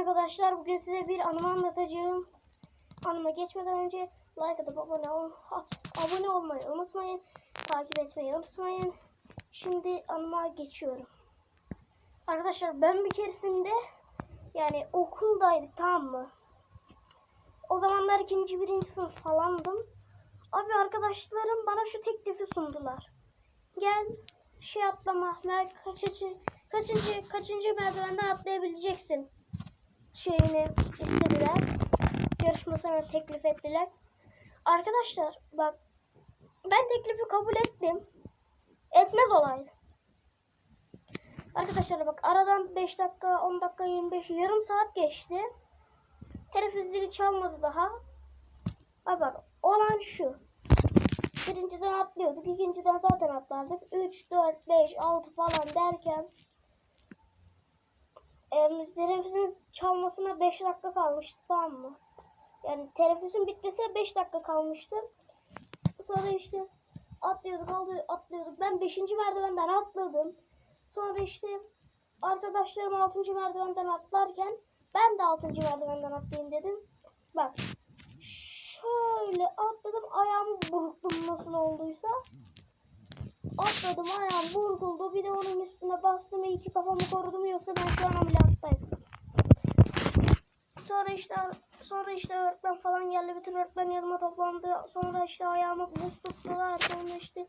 arkadaşlar bugün size bir anımı anlatacağım. Anıma geçmeden önce like atıp abone, ol, at- abone olmayı unutmayın. Takip etmeyi unutmayın. Şimdi anıma geçiyorum. Arkadaşlar ben bir keresinde yani okuldaydık tamam mı? O zamanlar ikinci birinci sınıf falandım. Abi arkadaşlarım bana şu teklifi sundular. Gel şey atlama. Kaçıncı, kaçıncı, kaçıncı merdivenden atlayabileceksin şeyini istediler. Yarışmasına teklif ettiler. Arkadaşlar bak ben teklifi kabul ettim. Etmez olaydı. Arkadaşlar bak aradan 5 dakika, 10 dakika, 25, yarım saat geçti. Telefon zili çalmadı daha. Ay bak olan şu. Birinciden atlıyorduk. ikinciden zaten atlardık. 3, 4, 5, 6 falan derken e, teneffüsün çalmasına 5 dakika kalmıştı tamam mı? Yani teneffüsün bitmesine 5 dakika kalmıştı. Sonra işte atlıyorduk, atlıyorduk. Ben 5. merdivenden atladım. Sonra işte arkadaşlarım 6. merdivenden atlarken ben de 6. merdivenden atlayayım dedim. Bak şöyle atladım ayağımı burktum nasıl olduysa. Atladım ayağım burkuldu. Bir de onun üstüne bastım. İyi ki kafamı korudum yoksa ben şu an ameliyattaydım. Sonra işte sonra işte öğretmen falan geldi. Bütün öğretmen yanıma toplandı. Sonra işte ayağıma buz tuttular. Sonra işte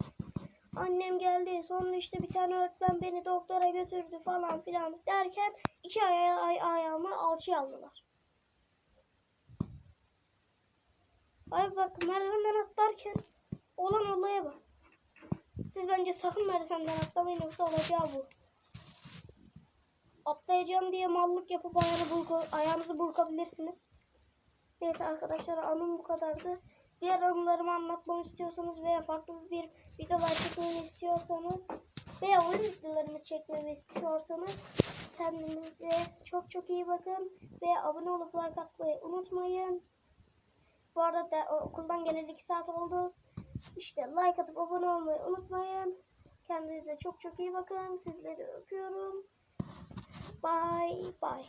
annem geldi. Sonra işte bir tane öğretmen beni doktora götürdü falan filan derken iki ay, ay ayağıma alçı yazdılar. Ay bak merdivenden atlarken olan olaya bak. Siz bence sakın merdivenden atlamayın yoksa olacağı bu. Atlayacağım diye mallık yapıp ayağını burku, ayağınızı burkabilirsiniz. Neyse arkadaşlar anım bu kadardı. Diğer anılarımı anlatmamı istiyorsanız veya farklı bir videolar çekmemi istiyorsanız veya oyun videolarını çekmemi istiyorsanız kendinize çok çok iyi bakın ve abone olup like atmayı unutmayın. Bu arada da, okuldan geleli 2 saat oldu. İşte like atıp abone olmayı unutmayın. Kendinize çok çok iyi bakın. Sizleri öpüyorum. Bye bye.